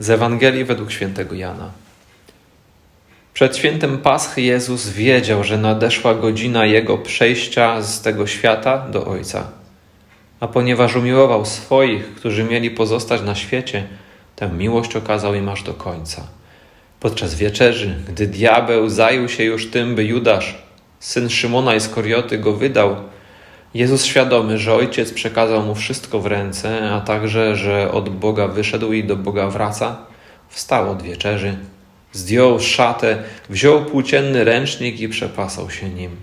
Z Ewangelii według świętego Jana. Przed świętem Paschy Jezus wiedział, że nadeszła godzina Jego przejścia z tego świata do Ojca. A ponieważ umiłował swoich, którzy mieli pozostać na świecie, tę miłość okazał im aż do końca. Podczas wieczerzy, gdy diabeł zajął się już tym, by Judasz, syn Szymona Iskorioty, go wydał, Jezus świadomy, że Ojciec przekazał mu wszystko w ręce, a także, że od Boga wyszedł i do Boga wraca, wstał od wieczerzy, zdjął szatę, wziął płócienny ręcznik i przepasał się nim.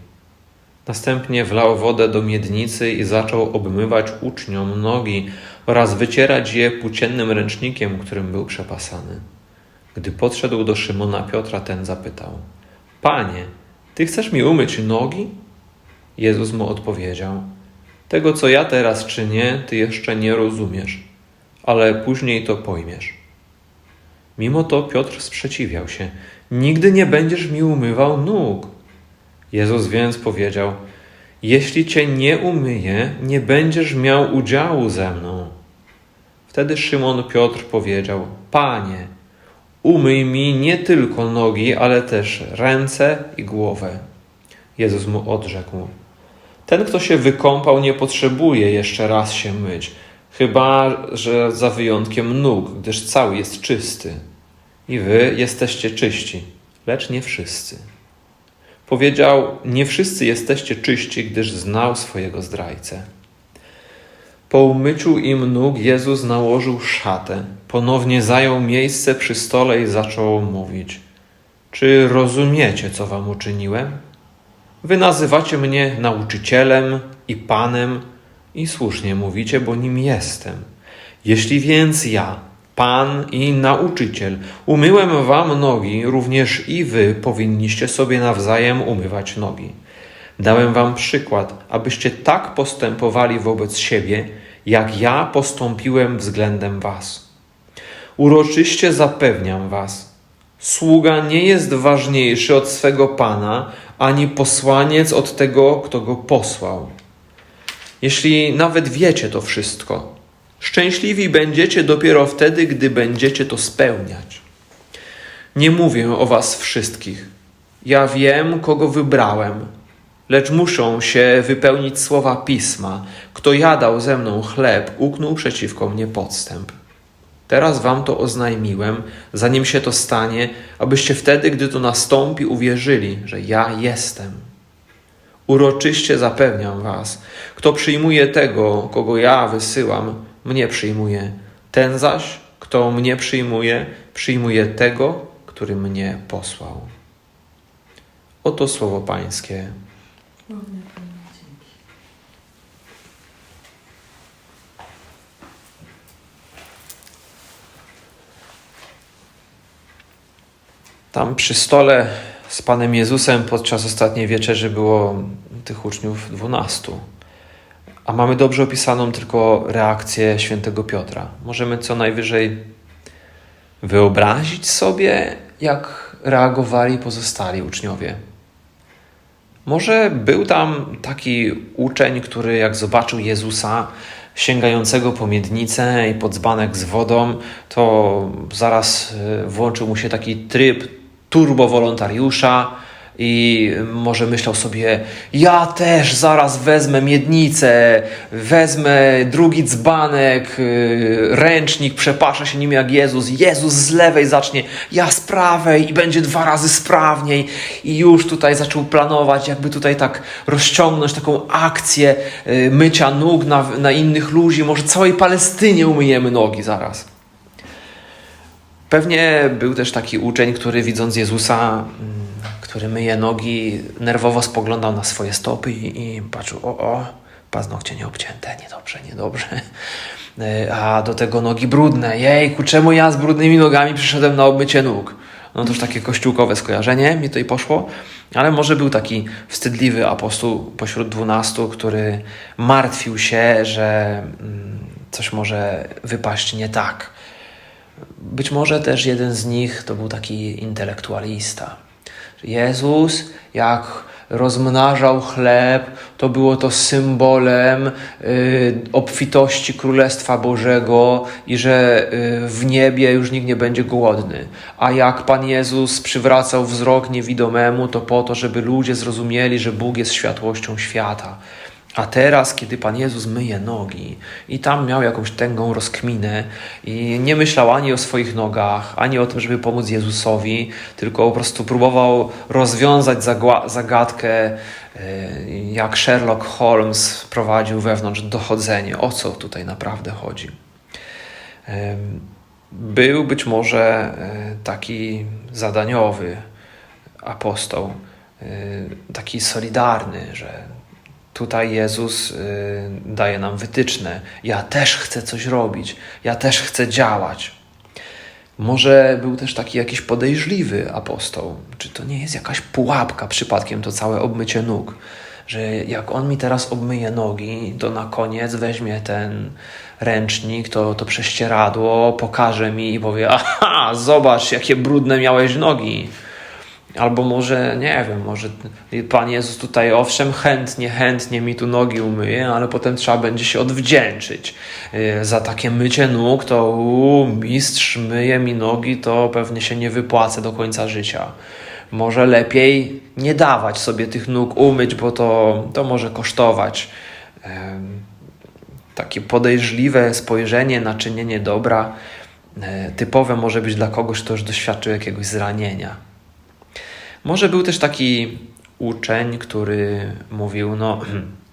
Następnie wlał wodę do miednicy i zaczął obmywać uczniom nogi oraz wycierać je płóciennym ręcznikiem, którym był przepasany. Gdy podszedł do Szymona Piotra, ten zapytał: Panie, ty chcesz mi umyć nogi? Jezus mu odpowiedział: Tego, co ja teraz czynię, ty jeszcze nie rozumiesz, ale później to pojmiesz. Mimo to Piotr sprzeciwiał się: Nigdy nie będziesz mi umywał nóg. Jezus więc powiedział: Jeśli cię nie umyję, nie będziesz miał udziału ze mną. Wtedy Szymon Piotr powiedział: Panie, umyj mi nie tylko nogi, ale też ręce i głowę. Jezus mu odrzekł: Ten, kto się wykąpał, nie potrzebuje jeszcze raz się myć, chyba że za wyjątkiem nóg, gdyż cały jest czysty. I wy jesteście czyści, lecz nie wszyscy. Powiedział: Nie wszyscy jesteście czyści, gdyż znał swojego zdrajcę. Po umyciu im nóg Jezus nałożył szatę, ponownie zajął miejsce przy stole i zaczął mówić: Czy rozumiecie, co wam uczyniłem? Wy nazywacie mnie nauczycielem i panem, i słusznie mówicie, bo nim jestem. Jeśli więc ja, pan i nauczyciel, umyłem wam nogi, również i wy powinniście sobie nawzajem umywać nogi. Dałem wam przykład, abyście tak postępowali wobec siebie, jak ja postąpiłem względem was. Uroczyście zapewniam was, sługa nie jest ważniejszy od swego pana, ani posłaniec od tego, kto go posłał. Jeśli nawet wiecie to wszystko, szczęśliwi będziecie dopiero wtedy, gdy będziecie to spełniać. Nie mówię o was wszystkich. Ja wiem, kogo wybrałem, lecz muszą się wypełnić słowa pisma. Kto jadał ze mną chleb, uknął przeciwko mnie podstęp. Teraz wam to oznajmiłem, zanim się to stanie, abyście wtedy, gdy to nastąpi, uwierzyli, że ja jestem. Uroczyście zapewniam was, kto przyjmuje tego, kogo ja wysyłam, mnie przyjmuje. Ten zaś, kto mnie przyjmuje, przyjmuje tego, który mnie posłał. Oto słowo Pańskie. Tam przy stole z Panem Jezusem podczas ostatniej wieczerzy było tych uczniów dwunastu. A mamy dobrze opisaną tylko reakcję świętego Piotra. Możemy co najwyżej wyobrazić sobie, jak reagowali pozostali uczniowie. Może był tam taki uczeń, który jak zobaczył Jezusa sięgającego po miednicę i pod dzbanek z wodą, to zaraz y, włączył mu się taki tryb turbowolontariusza i może myślał sobie, ja też zaraz wezmę miednicę, wezmę drugi dzbanek, yy, ręcznik, przepaszę się nim jak Jezus. Jezus z lewej zacznie, ja z prawej i będzie dwa razy sprawniej. I już tutaj zaczął planować, jakby tutaj tak rozciągnąć taką akcję yy, mycia nóg na, na innych ludzi. Może całej Palestynie umyjemy nogi zaraz. Pewnie był też taki uczeń, który widząc Jezusa, mm, który myje nogi, nerwowo spoglądał na swoje stopy i, i patrzył, o, o, paznokcie nieobcięte, niedobrze, niedobrze. Y, A do tego nogi brudne. Jejku, czemu ja z brudnymi nogami przyszedłem na obmycie nóg? No to już takie kościółkowe skojarzenie mi tutaj poszło, ale może był taki wstydliwy apostoł pośród dwunastu, który martwił się, że mm, coś może wypaść nie tak. Być może też jeden z nich to był taki intelektualista. Jezus, jak rozmnażał chleb, to było to symbolem y, obfitości Królestwa Bożego i że y, w niebie już nikt nie będzie głodny. A jak Pan Jezus przywracał wzrok niewidomemu, to po to, żeby ludzie zrozumieli, że Bóg jest światłością świata. A teraz, kiedy Pan Jezus myje nogi i tam miał jakąś tęgą rozkminę i nie myślał ani o swoich nogach, ani o tym, żeby pomóc Jezusowi, tylko po prostu próbował rozwiązać zagadkę, e, jak Sherlock Holmes prowadził wewnątrz dochodzenie, o co tutaj naprawdę chodzi. Był być może e, taki zadaniowy apostoł, e, taki solidarny, że Tutaj Jezus y, daje nam wytyczne. Ja też chcę coś robić, ja też chcę działać. Może był też taki jakiś podejrzliwy apostoł. Czy to nie jest jakaś pułapka przypadkiem to całe obmycie nóg? Że jak on mi teraz obmyje nogi, to na koniec weźmie ten ręcznik, to, to prześcieradło, pokaże mi i powie: Aha, zobacz, jakie brudne miałeś nogi. Albo może, nie wiem, może Pan Jezus tutaj owszem chętnie, chętnie mi tu nogi umyje, ale potem trzeba będzie się odwdzięczyć. Y, za takie mycie nóg to u, mistrz myje mi nogi, to pewnie się nie wypłacę do końca życia. Może lepiej nie dawać sobie tych nóg umyć, bo to, to może kosztować. Takie podejrzliwe spojrzenie na czynienie dobra e, typowe może być dla kogoś, kto już doświadczył jakiegoś zranienia. Może był też taki uczeń, który mówił, no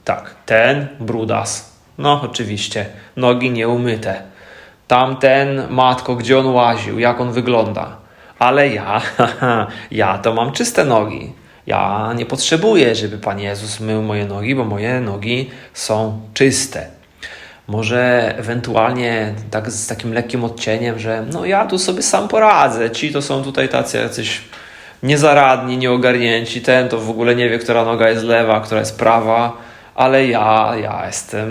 tak, ten brudas, no oczywiście, nogi nieumyte. Tamten, matko, gdzie on łaził, jak on wygląda. Ale ja, ja to mam czyste nogi. Ja nie potrzebuję, żeby Pan Jezus mył moje nogi, bo moje nogi są czyste. Może ewentualnie tak z takim lekkim odcieniem, że no ja tu sobie sam poradzę. Ci to są tutaj tacy jacyś niezaradni, nieogarnięci. Ten to w ogóle nie wie, która noga jest lewa, która jest prawa, ale ja, ja jestem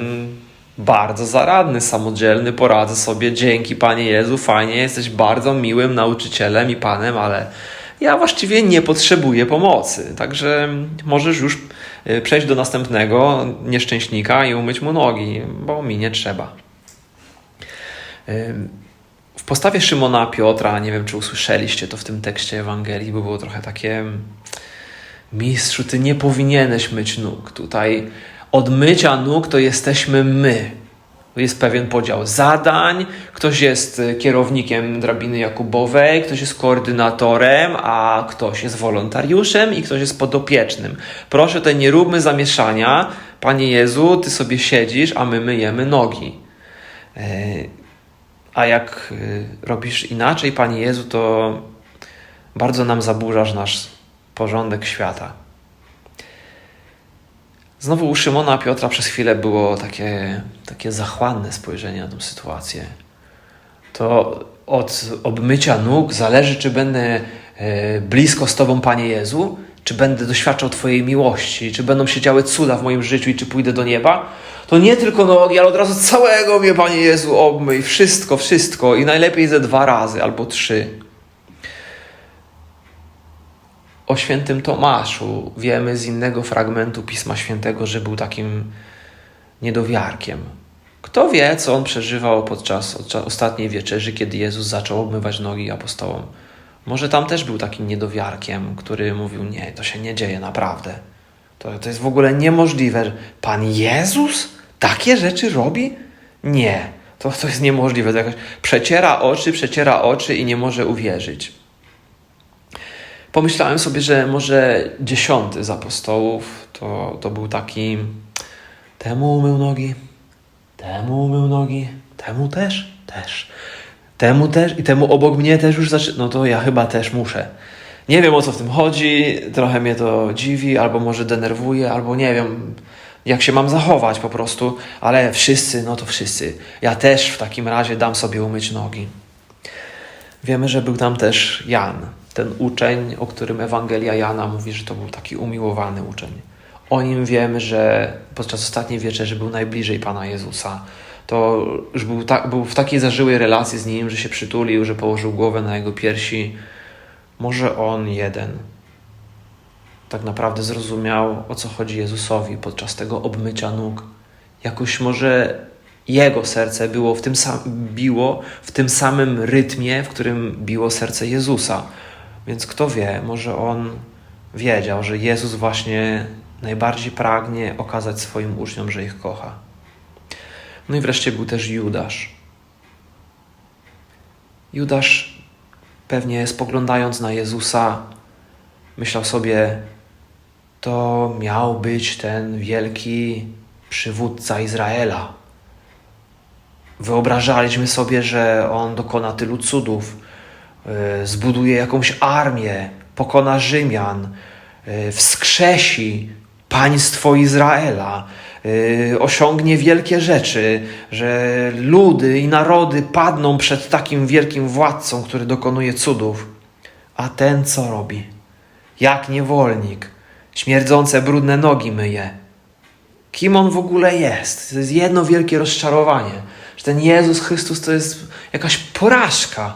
bardzo zaradny, samodzielny, poradzę sobie. Dzięki Panie Jezu, fajnie, jesteś bardzo miłym nauczycielem i Panem, ale ja właściwie nie potrzebuję pomocy. Także możesz już y, przejść do następnego nieszczęśnika i umyć mu nogi, bo mi nie trzeba. W postawie Szymona Piotra, nie wiem czy usłyszeliście to w tym tekście Ewangelii, bo było trochę takie mistrzu, ty nie powinieneś myć nóg. Tutaj od mycia nóg to jesteśmy my. Jest pewien podział zadań, ktoś jest kierownikiem drabiny Jakubowej, ktoś jest koordynatorem, a ktoś jest wolontariuszem i ktoś jest podopiecznym. Proszę, tutaj nie róbmy zamieszania. Panie Jezu, Ty sobie siedzisz, a my myjemy nogi. A jak y, robisz inaczej, Panie Jezu, to bardzo nam zaburzasz nasz porządek świata. Znowu u Szymona Piotra przez chwilę było takie, takie zachłanne spojrzenie na tę sytuację. To od obmycia nóg zależy, czy będę e, blisko z Tobą, Panie Jezu, czy będę doświadczał Twojej miłości, czy będą się działy cuda w moim życiu i czy pójdę do nieba, to nie tylko nogi, ale od razu całego mnie, Panie Jezu, obmyj. Wszystko, wszystko. I najlepiej ze dwa razy albo trzy. O świętym Tomaszu wiemy z innego fragmentu Pisma Świętego, że był takim niedowiarkiem. Kto wie, co on przeżywał podczas ostatniej wieczerzy, kiedy Jezus zaczął obmywać nogi apostołom. Może tam też był takim niedowiarkiem, który mówił: Nie, to się nie dzieje naprawdę. To, to jest w ogóle niemożliwe. Pan Jezus takie rzeczy robi? Nie. To, to jest niemożliwe. To jakoś przeciera oczy, przeciera oczy i nie może uwierzyć. Pomyślałem sobie, że może dziesiąty z apostołów to, to był taki temu umył nogi, temu umył nogi, temu też, też, temu też i temu obok mnie też już zaczyna. No to ja chyba też muszę. Nie wiem o co w tym chodzi, trochę mnie to dziwi, albo może denerwuje, albo nie wiem, jak się mam zachować po prostu, ale wszyscy, no to wszyscy. Ja też w takim razie dam sobie umyć nogi. Wiemy, że był tam też Jan, ten uczeń, o którym Ewangelia Jana mówi, że to był taki umiłowany uczeń. O nim wiemy, że podczas ostatniej wieczerzy był najbliżej Pana Jezusa. To już był, ta, był w takiej zażyłej relacji z nim, że się przytulił, że położył głowę na jego piersi. Może on jeden tak naprawdę zrozumiał, o co chodzi Jezusowi podczas tego obmycia nóg. Jakoś może jego serce było w tym sam, biło w tym samym rytmie, w którym biło serce Jezusa. Więc kto wie, może on wiedział, że Jezus właśnie najbardziej pragnie okazać swoim uczniom, że ich kocha. No i wreszcie był też Judasz. Judasz pewnie spoglądając na Jezusa, myślał sobie, to miał być ten wielki przywódca Izraela. Wyobrażaliśmy sobie, że on dokona tylu cudów, yy, zbuduje jakąś armię, pokona Rzymian, yy, wskrzesi państwo Izraela, osiągnie wielkie rzeczy, że ludy i narody padną przed takim wielkim władcą, który dokonuje cudów. A ten co robi? Jak niewolnik, śmierdzące brudne nogi myje. Kim on w ogóle jest? To jest jedno wielkie rozczarowanie, że ten Jezus Chrystus to jest jakaś porażka.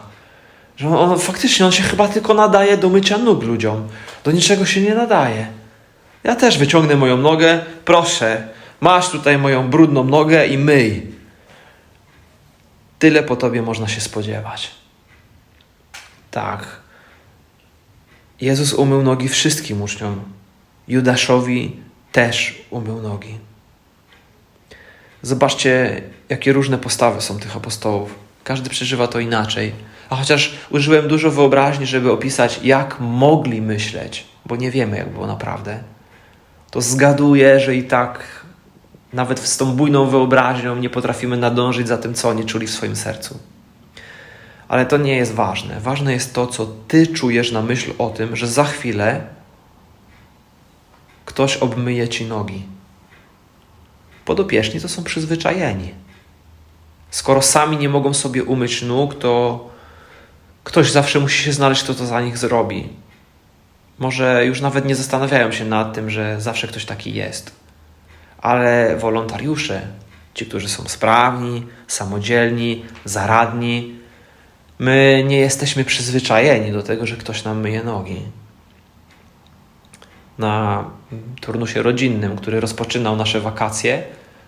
Że on, on faktycznie on się chyba tylko nadaje do mycia nóg ludziom. Do niczego się nie nadaje. Ja też wyciągnę moją nogę, proszę, masz tutaj moją brudną nogę i myj. Tyle po tobie można się spodziewać. Tak. Jezus umył nogi wszystkim uczniom. Judaszowi też umył nogi. Zobaczcie, jakie różne postawy są tych apostołów. Każdy przeżywa to inaczej. A chociaż użyłem dużo wyobraźni, żeby opisać, jak mogli myśleć, bo nie wiemy, jak było naprawdę, to zgaduję, że i tak nawet z tą bujną wyobraźnią nie potrafimy nadążyć za tym, co oni czuli w swoim sercu. Ale to nie jest ważne. Ważne jest to, co ty czujesz na myśl o tym, że za chwilę ktoś obmyje ci nogi. Podopieczni to są przyzwyczajeni. Skoro sami nie mogą sobie umyć nóg, to ktoś zawsze musi się znaleźć, kto to za nich zrobi. Może już nawet nie zastanawiają się nad tym, że zawsze ktoś taki jest. Ale wolontariusze, ci, którzy są sprawni, samodzielni, zaradni, my nie jesteśmy przyzwyczajeni do tego, że ktoś nam myje nogi. Na turnusie rodzinnym, który rozpoczynał nasze wakacje,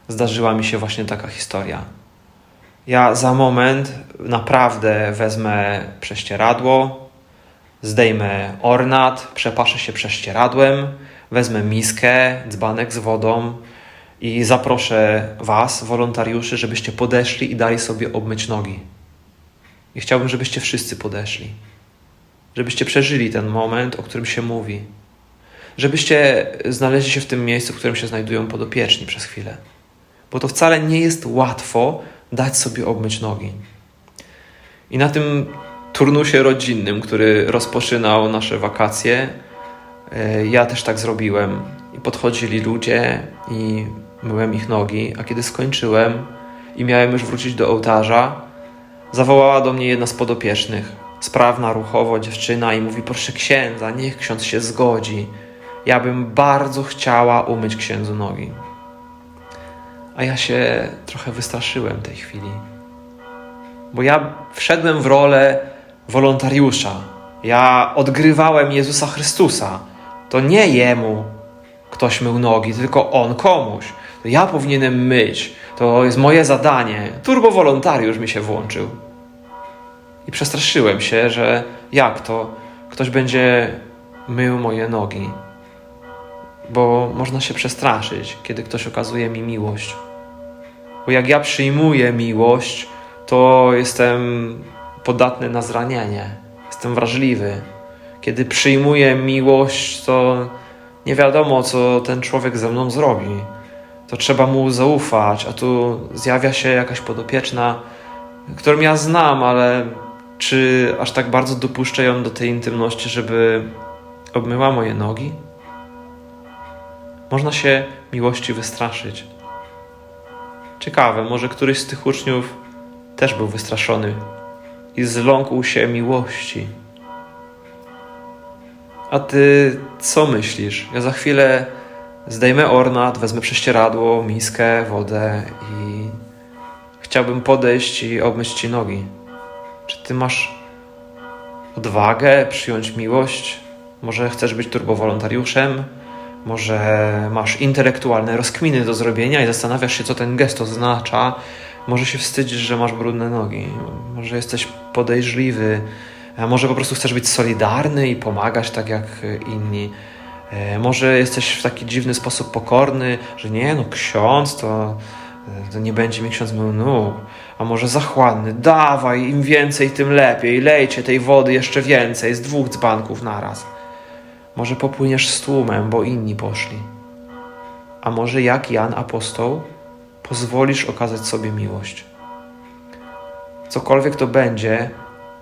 zdarzyła mi się właśnie taka historia. Ja za moment naprawdę wezmę prześcieradło, zdejmę ornat, przepaszę się prześcieradłem, wezmę miskę, dzbanek z wodą i zaproszę Was, wolontariuszy, żebyście podeszli i dali sobie obmyć nogi. I chciałbym, żebyście wszyscy podeszli. Żebyście przeżyli ten moment, o którym się mówi. Żebyście znaleźli się w tym miejscu, w którym się znajdują podopieczni przez chwilę. Bo to wcale nie jest łatwo dać sobie obmyć nogi. I na tym turnusie rodzinnym, który rozpoczynał nasze wakacje, e, ja też tak zrobiłem. I podchodzili ludzie i myłem ich nogi, a kiedy skończyłem i miałem już wrócić do ołtarza, zawołała do mnie jedna z podopiecznych, sprawna ruchowo dziewczyna i mówi, proszę księdza, niech ksiądz się zgodzi. Ja bym bardzo chciała umyć księdzu nogi. A ja się trochę wystraszyłem tej chwili. Bo ja wszedłem w rolę wolontariusza. Ja odgrywałem Jezusa Chrystusa. To nie jemu ktoś mył nogi, tylko on komuś. To ja powinienem myć. To jest moje zadanie. Turbo wolontariusz mi się włączył. I przestraszyłem się, że jak to ktoś będzie mył moje nogi. Bo można się przestraszyć, kiedy ktoś okazuje mi miłość. Bo jak ja przyjmuję miłość, to jestem podatny na zranienie, jestem wrażliwy. Kiedy przyjmuję miłość, to nie wiadomo, co ten człowiek ze mną zrobi. To trzeba mu zaufać, a tu zjawia się jakaś podopieczna, którą ja znam, ale czy aż tak bardzo dopuszczę ją do tej intymności, żeby obmyła moje nogi? Można się miłości wystraszyć. Ciekawe, może któryś z tych uczniów też był wystraszony i zląkł się miłości. A ty co myślisz? Ja za chwilę zdejmę ornat, wezmę prześcieradło, miskę, wodę i chciałbym podejść i obmyć ci nogi. Czy ty masz odwagę przyjąć miłość Może chcesz być turbowolontariuszem, może masz intelektualne rozkminy do zrobienia i zastanawiasz się, co ten gest oznacza. Może się wstydzisz, że masz brudne nogi. Może jesteś podejrzliwy. A może po prostu chcesz być solidarny i pomagać tak jak inni. E, Może jesteś w taki dziwny sposób pokorny, że nie, no ksiądz to, to nie będzie mi ksiądz mył nóg. A może zachłanny, dawaj, im więcej, tym lepiej, lejcie tej wody jeszcze więcej, z dwóch dzbanków naraz. Może popłyniesz z tłumem, bo inni poszli. A może jak Jan Apostoł, pozwolisz okazać sobie miłość. Cokolwiek to będzie,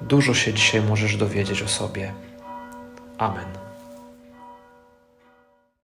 dużo się dzisiaj możesz dowiedzieć o sobie. Amen.